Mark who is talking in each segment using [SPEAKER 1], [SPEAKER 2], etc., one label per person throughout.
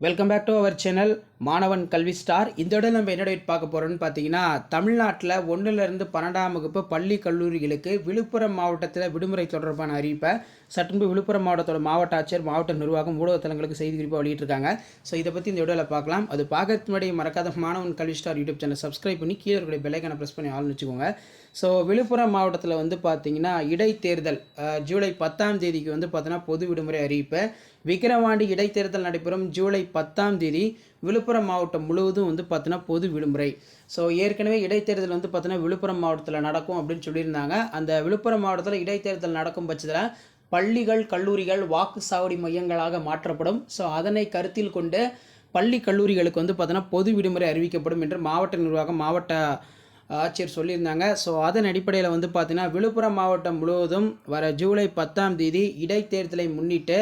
[SPEAKER 1] Welcome back to our channel Manavan Kalvi star இந்த இடம் நம்ம என்ன டேட் பார்க்க போகிறோம்னு பார்த்தீங்கன்னா தமிழ்நாட்டில் ஒன்றிலிருந்து பன்னெண்டாம் வகுப்பு பள்ளி கல்லூரிகளுக்கு விழுப்புரம் மாவட்டத்தில் விடுமுறை தொடர்பான அறிவிப்பை சற்றுமுன்பு விழுப்புரம் மாவட்டத்தோட மாவட்ட ஆட்சியர் மாவட்ட நிர்வாகம் ஊடகத்தலங்களுக்கு செய்தி குறிப்பாக வெளியிட்டிருக்காங்க. ஸோ இதை பற்றி இந்த வீடியோவில் பார்க்கலாம். அது பார்க்கறதுக்கு முன்னாடி மறக்காத மாணவன் கல்வி ஸ்டார் யூடியூப் சேனல் சப்ஸ்கிரைப் பண்ணி கீழே இருக்கிற பெல்லைக்கான ப்ரெஸ் பண்ணி ஆள்னு வச்சுக்கோங்க. ஸோ விழுப்புரம் மாவட்டத்தில் வந்து பார்த்தீங்கன்னா இடைத்தேர்தல் ஜூலை பத்தாம் தேதிக்கு வந்து பார்த்தோன்னா பொது விடுமுறை அறிவிப்பு. விக்கிரவாண்டி இடைத்தேர்தல் நடைபெறும் ஜூலை பத்தாம் தேதி விழுப்புரம் மாவட்டம் முழுவதும் வந்து பார்த்தீங்கன்னா பொது விடுமுறை. ஸோ ஏற்கனவே இடைத்தேர்தல் வந்து பார்த்தீங்கன்னா விழுப்புரம் மாவட்டத்தில் நடக்கும் அப்படின்னு சொல்லியிருந்தாங்க. அந்த விழுப்புரம் மாவட்டத்தில் இடைத்தேர்தல் நடக்கும் பட்சத்தில் பள்ளிகள் கல்லூரிகள் வாக்கு சாவடி மையங்களாக மாற்றப்படும். ஸோ அதனை கருத்தில் கொண்டு பள்ளி கல்லூரிகளுக்கு வந்து பார்த்தீங்கன்னா பொது விடுமுறை அறிவிக்கப்படும் என்று மாவட்ட நிர்வாகம் மாவட்ட ஆட்சியர் சொல்லியிருந்தாங்க. ஸோ அதன் அடிப்படையில் வந்து பார்த்திங்கன்னா விழுப்புரம் மாவட்டம் முழுவதும் வர ஜூலை பத்தாம் தேதி இடைத்தேர்தலை முன்னிட்டு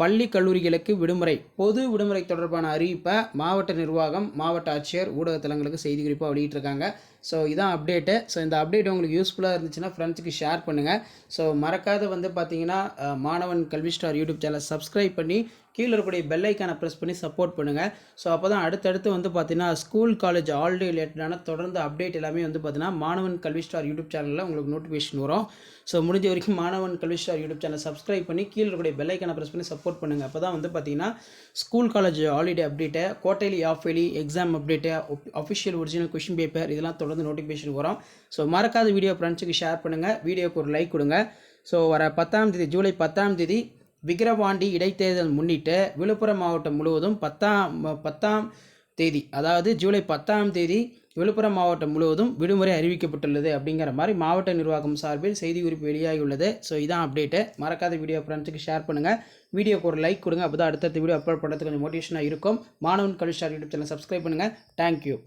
[SPEAKER 1] பள்ளி கல்லூரிகளுக்கு விடுமுறை. பொது விடுமுறை தொடர்பான அறிவிப்பை மாவட்ட நிர்வாகம் மாவட்ட ஆட்சியர் ஊடகத்தலங்களுக்கு செய்தி குறிப்பாக வெளியிட்டிருக்காங்க. ஸோ இதான் அப்டேட்டு ஸோ இந்த அப்டேட் உங்களுக்கு யூஸ்ஃபுல்லாக இருந்துச்சுன்னா ஃப்ரெண்ட்ஸுக்கு ஷேர் பண்ணுங்கள் ஸோ மறக்காத வந்து பார்த்தீங்கன்னா மாணவன் கல்வி ஸ்டார் யூடியூப் சேனல் சப்ஸ்கிரைப் பண்ணி கீழே இருக்கக்கூடிய பெல் ப்ரெஸ் பண்ணி சப்போர்ட் பண்ணுங்கள் ஸோ அப்போ தான் அடுத்தடுத்து வந்து பார்த்தீங்கன்னா ஸ்கூல் காலேஜ் ஆல்ரெடி ரிலேட்டடான தொடர்ந்து அப்டேட் எல்லாமே வந்து பார்த்தீங்கன்னா மாணவன் கல்வி ஸ்டார் யூடியூப் சேனலில் உங்களுக்கு நோட்டிஃபிகேஷன் வரும். ஸோ முடிஞ்ச வரைக்கும் மாணவன் கல்வி ஸ்டார் யூடியூப் சேனல் சப்ஸ்கிரைப் பண்ணி கீழே இருக்கக்கூடிய பெல் ப்ரெஸ் பண்ணி சப்போர்ட் பண்ணுங்கள் அப்போ தான் வந்து பார்த்தீங்கன்னா school college holiday update quarterly half yearly exam update official original question paper இதெல்லாம் தொடர்ந்து நோட்டிஃபிகேஷன் வரும். ஸோ மறக்காத வீடியோ ஃப்ரெண்ட்ஸுக்கு ஷேர் பண்ணுங்கள் வீடியோக்கு ஒரு லைக் கொடுங்க. ஸோ வர பத்தாம் தேதி ஜூலை பத்தாம் தேதி விக்கிரவாண்டி இடைத்தேர்தல் முன்னிட்டு விழுப்புரம் மாவட்டம் முழுவதும் பத்தாம் பத்தாம் தேதி அதாவது ஜூலை பத்தாம் தேதி விழுப்புரம் மாவட்டம் முழுவதும் விடுமுறை அறிவிக்கப்பட்டுள்ளது அப்படிங்கிற மாதிரி மாவட்ட நிர்வாகம் சார்பில் செய்தி குறிப்பு வெளியாகியுள்ளது. ஸோ இதான் அப்டேட்டு மறக்காத வீடியோ ஃப்ரெண்ட்ஸுக்கு ஷேர் பண்ணுங்கள் வீடியோக்கு ஒரு லைக் கொடுங்க. அப்போ தான் அடுத்தடுத்த வீடியோ அப்லோட் பண்ணுறதுக்கு கொஞ்சம் மோட்டிவேஷனாக இருக்கும். Manavan Kalvi star YouTube channel subscribe பண்ணுங்கள் தேங்க்யூ